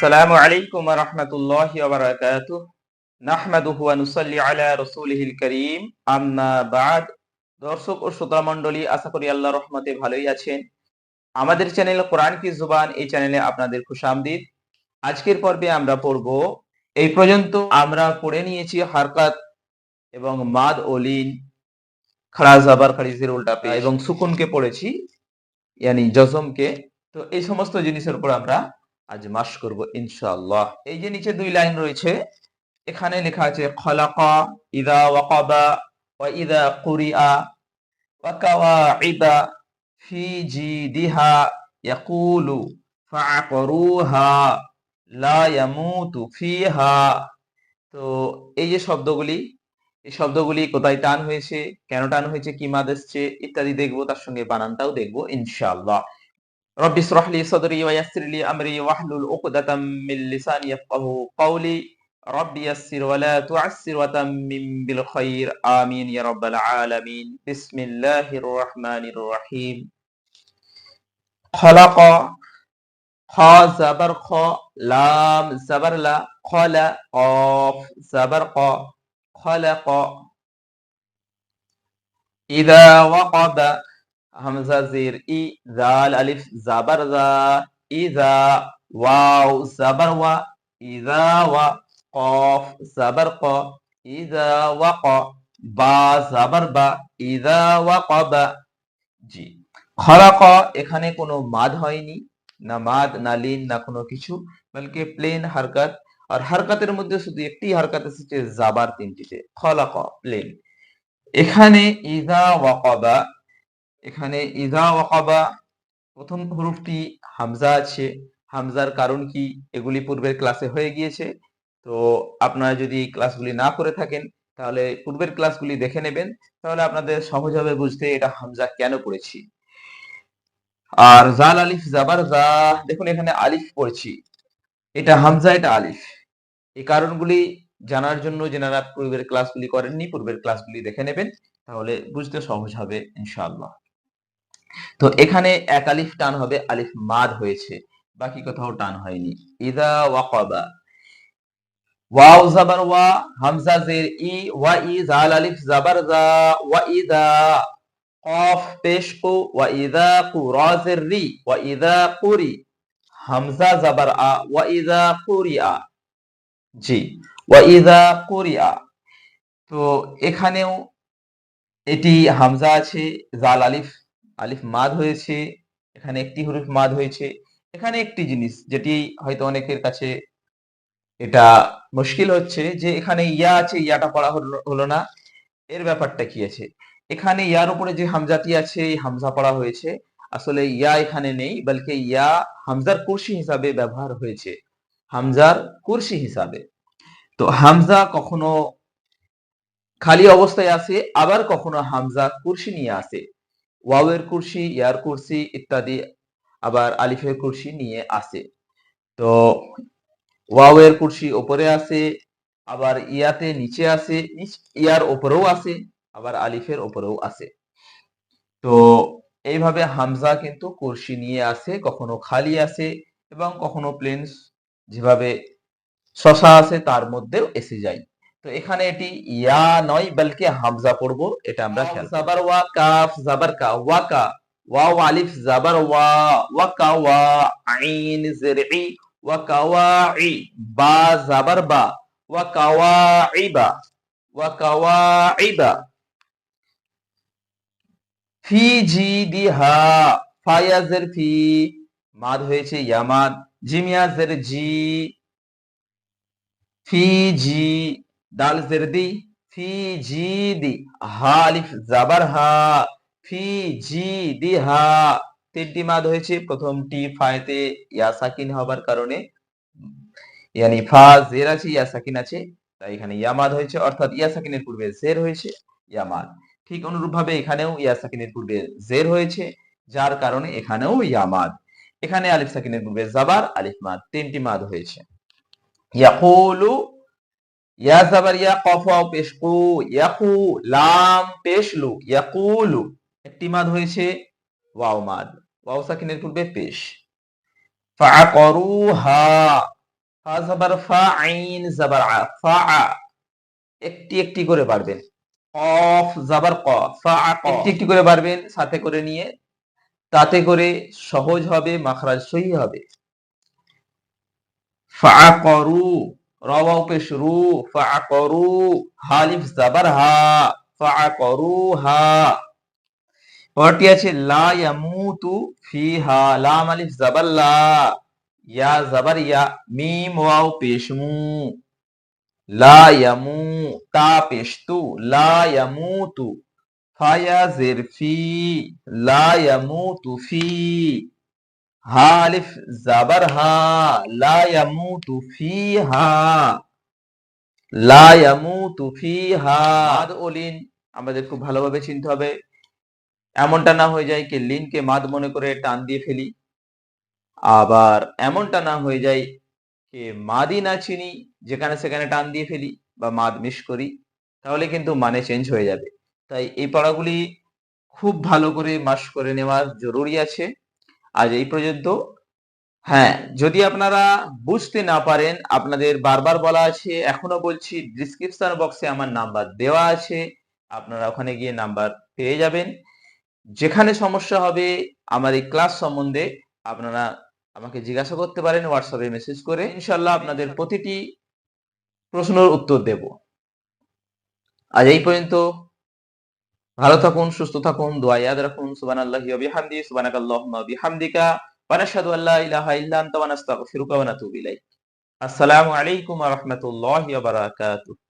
আসসালামু আলাইকুম ওয়া রাহমাতুল্লাহি ওয়া বারাকাতুহু। নাহমাদুহু ওয়া নুসাল্লি আলা রাসূলিহিল কারীম। দর্শক ও শ্রোতা মণ্ডলী, আশা করি আল্লাহর রহমতে ভালোই আছেন। আমাদের চ্যানেল কোরআন কি জুবান, এই চ্যানেলে আপনাদের খুশামদিদ আজকের পর্বে আমরা পড়ব, এই পর্যন্ত আমরা পড়ে নিয়েছি হারকাত এবং মাদ ও লিন। খাড়া জাবার খাড়িজের উল্টা এবং সুকুনকে পড়েছি, ইয়ানি জজমকে। তো এই সমস্ত জিনিসের উপর আমরা আজ মাস করব ইনশাআল্লাহ। এই যে নিচে দুই লাইন রয়েছে, এখানে লেখা আছে, খলাকা ইদা ওয়াকাবা ওয়া ইদা কুরিআ ওয়া কাওয়াইদা ফি জিদিহা ইয়াকুলু ফাআকরুহা লা ইয়ামুতু ফিহা। তো এই যে শব্দগুলি, এই শব্দগুলি কোথায় টান হয়েছে, কেন টান হয়েছে, কি মাদ এসছে, ইত্যাদি দেখব, তার সঙ্গে বানানটাও দেখব ইনশাআল্লাহ। رب اشرح لي صدري ويسر لي أمري واحلل عقدة من لساني يفقهوا قولي. رب يسر ولا تعسر وتمم بالخير. آمين يا رب العالمين. بسم الله الرحمن الرحيم. خلق خا زبر خا لام زبر لا خلا قاف زبر قا خلق. إذا وقب হামজা জের ই জাল আলিফ জাবার জা ইজা ওয়াও জাবার ওয়া ইজা ওয়া কফ জাবার ক ইজা ওয়া ক বা জাবার বা ইজা ওয়া কবা জি খলাক এখানে কোনো মাদ হয়নি, না মাদ, না লিন, না কোনো কিছু, বলকে প্লেন হারকাত, আর হারকাতের মধ্যে শুধু একটি হারকাত এসেছে জাবার তিনটিতে, খলাক প্লেন এখানে ইজা ওয়াকাবা এখানে ইজা ওয়াকাবা প্রথম হরফটি হামজা আছে। হামজার কারণ কি? এগুলি পূর্বের ক্লাসে হয়ে গিয়েছে। তো আপনারা যদি ক্লাসগুলি না করে থাকেন, তাহলে পূর্বের ক্লাসগুলি দেখে নেবেন। তাহলে আপনাদের সহজ হবে বুঝতে এটা হামজা কেন পড়েছি। আর জাল আলিফ, জাবার জা, দেখুন এখানে আলিফ পড়ছি। এটা হামজা, এটা আলিফ। এই কারণগুলি জানার জন্য যেনারা পূর্বের ক্লাসগুলি করেননি, পূর্বের ক্লাসগুলি দেখে নেবেন, তাহলে বুঝতে সহজ হবে, ইনশাআল্লাহ। তো এখানে এক আলিফ টান হবে, আলিফ মাদ হয়েছে। বাকি কোথাও টান হয়নি। ইদা ওয়াকাবা। ওয়াও জাবার ওয়া, হামজা জের ই, ওয়া ই জাল আলিফ জাবার জা, ওয়া ইদা কফ পেশ কু, ওয়া ইদা কু রা জের রি, ওয়া ইদা কুরি হামজা জাবার আ, ওয়া ইদা কুরিআ জি, ওয়া ইদা কুরিআ তো এখানেও এটি হামজা আছে, জাল আলিফ আলিফ মাদ হয়েছে, এখানে একটি হরফ মাদ হয়েছে, এখানে একটি জিনিস যেটি হয়তো অনেকের কাছে এটা মুশকিল হচ্ছে যে এখানে ইয়া আছে, ইয়াটা পড়া হলো না। এর ব্যাপারটা কি আছে? এখানে ইয়ার উপরে যে হামজাটি আছে, এই হামজা পড়া হয়েছে। আসলে ইয়া এখানে নেই, বলকে ইয়া হামজার কুরসি হিসাবে ব্যবহার হয়েছে। হামজার কুরসি হিসাবে। তো হামজা কখনো খালি অবস্থায় আসে আবার কখনো হামজা কুরসি নিয়ে আসে ওয়াওয়ের কুরসি, ইয়ার কুরসি ইত্যাদি আবার আলিফের কুরসি নিয়ে আসে তো ওয়াওয়ের কুরসি ওপরে আসে আবার ইয়াতে নিচে আসে ইয়ার ওপরেও আসে আবার আলিফের ওপরেও আসে তো এইভাবে হামজা কিন্তু কুরসি নিয়ে আসে কখনো খালি আসে এবং কখনো প্লেন যেভাবে শশা আছে তার মধ্যেও এসে যায়। তো এখানে এটি ইয়া নয় বলকে হামজা পড়ব এটা আমরা খেয়াল জাবার ওয়া কাফ জাবার কা ওয়া কা ওয়াও আলিফ জাবার ওয়া ওয়া কা ওয়া আইন জেরই ওয়া কাওয়াই বা জাবার বা ওয়া কাওয়াইবা ওয়া কাওয়াইবা ফি জি দিহা ফায়াজের ফি মাদ হয়েছে ইয়ামাদ জিমিয়াজের জি ফি জি দাল জেরদি, ফি জি দি হা, আলিফ জাবার হা, ফি জি দি হা। তিনটি মাদ হয়েছে প্রথমটি ফায়তে ইয়া সাকিন হবার কারণে। ইয়ানি ফা, জের আছে, ইয়া সাকিন আছে। তাই এখানে ইয়ামাদ হয়েছে, অর্থাৎ ইয়া সাকিনের পূর্বে জের হয়েছে ইয়ামাদ ঠিক অনুরূপ ভাবে এখানেও ইয়া সাকিনের পূর্বে জের হয়েছে, যার কারণে এখানেও ইয়ামাদ এখানে আলিফ সাকিনের পূর্বে জাবার, আলিফ মাদ, তিনটি মাদ হয়েছে। ইয়াকুলু ইয়া জাবার ইয়া কফ ইয়াকু লাম পেশ লু ইয়াকুলু একটি মাদ হয়েছে, ওয়াও মাদ। ওয়াও সাকিনের পূর্বে পেশ। ফা ফা আইন ফা একটি একটি করে পারবেন কফ জাবার ক ফা একটি একটি করে পারবেন সাথে করে নিয়ে, তাতে করে সহজ হবে, মাখরাজ সহি হবে। ফাআকরু রওয়াও পেশ রু ফাআকরু হালিফ জাবার হা ফাআকরু হা পরটি আছে, লা ইয়ামুতু ফিহা, লাম আলিফ জাবার লা ইয়া জাবার ইয়া মিম ওয়াও পেশ মু লা ইয়ামু, তা পেশ তু লা ইয়ামুতু ফায়া জের ফি লা ইয়ামুতু ফি। হা আলিফ জাবার হা, লা ইয়ামুতু ফিহা। লা ইয়ামুতু ফিহা। মাদ ও লিন আমাদের খুব ভালোভাবে চিনতে হবে। এমনটা না হয়ে যায় কি লিনকে মাদ মনে করে টান দিয়ে ফেলি। আবার এমনটা না হয়ে যায় যে মাদি না চিনি, যেখানে সেখানে টান দিয়ে ফেলি বা মাদ মিস করি, তাহলে কিন্তু মানে চেঞ্জ হয়ে যাবে। তাই এই পড়াগুলি খুব ভালো করে মাস করে নেওয়ার জরুরি আছে। আজ এই পর্যন্ত। হ্যাঁ যদি আপনারা বুঝতে না পারেন, আপনাদের বারবার বলা আছে, এখনও বলছি ডিসক্রিপশন বক্সে আমার নাম্বার দেওয়া আছে, আপনারা ওখানে গিয়ে নাম্বার পেয়ে যাবেন। যেখানে সমস্যা হবে, আমার এই ক্লাস সম্বন্ধে আপনারা আমাকে জিজ্ঞাসা করতে পারেন হোয়াটসঅ্যাপে মেসেজ করে ইনশাল্লাহ আপনাদের প্রতিটি প্রশ্নের উত্তর দেব। আজ এই পর্যন্ত। ভালো থাকুন, সুস্থ থাকুন দোয়া ইয়াদ রাখুন, সুবহানাল্লাহি ওয়া বিহামদি, সুবহানাকাল্লাহুম্মা বিহামদিকা, ওয়া নাশহাদু আল্লা ইলাহা ইল্লা আনতা ওয়া নাস্তাগফিরুকা ওয়া নাতুবু ইলাইক। আসসালামু আলাইকুম ওয়া রাহমাতুল্লাহি ওয়া বারাকাতুহু।